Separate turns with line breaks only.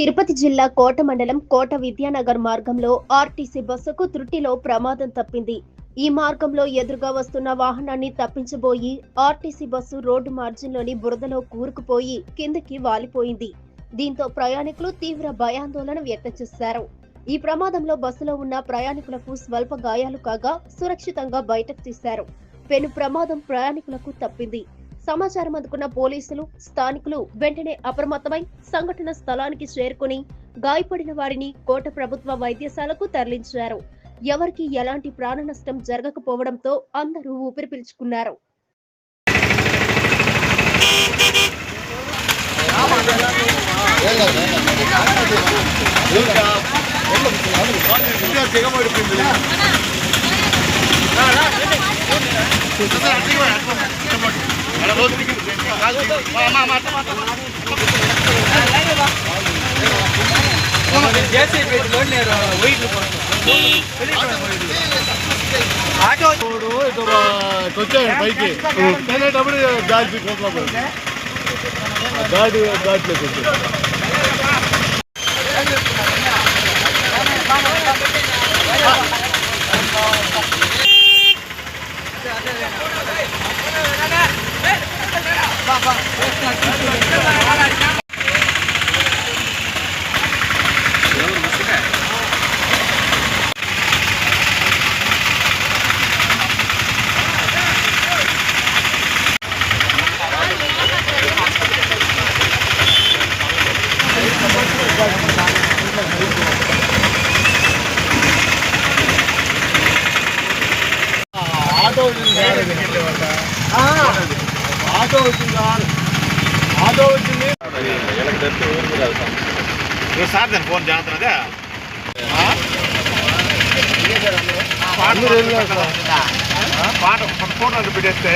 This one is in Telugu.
తిరుపతి జిల్లా కోట మండలం కోట విద్యానగర్ మార్గంలో ఆర్టీసీ బస్సుకు త్రుటిలో ప్రమాదం తప్పింది. ఈ మార్గంలో ఎదురుగా వస్తున్న వాహనాన్ని తప్పించబోయి ఆర్టీసీ బస్సు రోడ్డు మార్జిన్లోని బురదలో కూరుకుపోయి కిందకి వాలిపోయింది. దీంతో ప్రయాణికులు తీవ్ర భయాందోళన వ్యక్తం చేశారు. ఈ ప్రమాదంలో బస్సులో ఉన్న ప్రయాణికులకు స్వల్ప గాయాలు కాగా సురక్షితంగా బయటకు తీశారు. పెను ప్రమాదం ప్రయాణికులకు తప్పింది. సమాచారం అందుకున్న పోలీసులు స్థానికులు వెంటనే అప్రమత్తమై సంఘటన స్థలానికి చేరుకుని గాయపడిన వారిని కోట ప్రభుత్వ వైద్యశాలకు తరలించారు. ఎవరికి ఎలాంటి ప్రాణ నష్టం జరగకపోవడంతో అందరూ ఊపిరి పీల్చుకున్నారు.
జేసీబీ లోడ్ నేను
పైకి తినేటప్పుడు గాలి గాడి గాడిలోకి ఆటో వచ్చింది సార్ అది. ఆటో వచ్చింది సార్ ఆటో వచ్చింది
సార్ దాని ఫోన్ చేస్తున్నదే
అందరూ వెళ్ళారు సార్
పాట ఫోన్ పెట్టేస్తే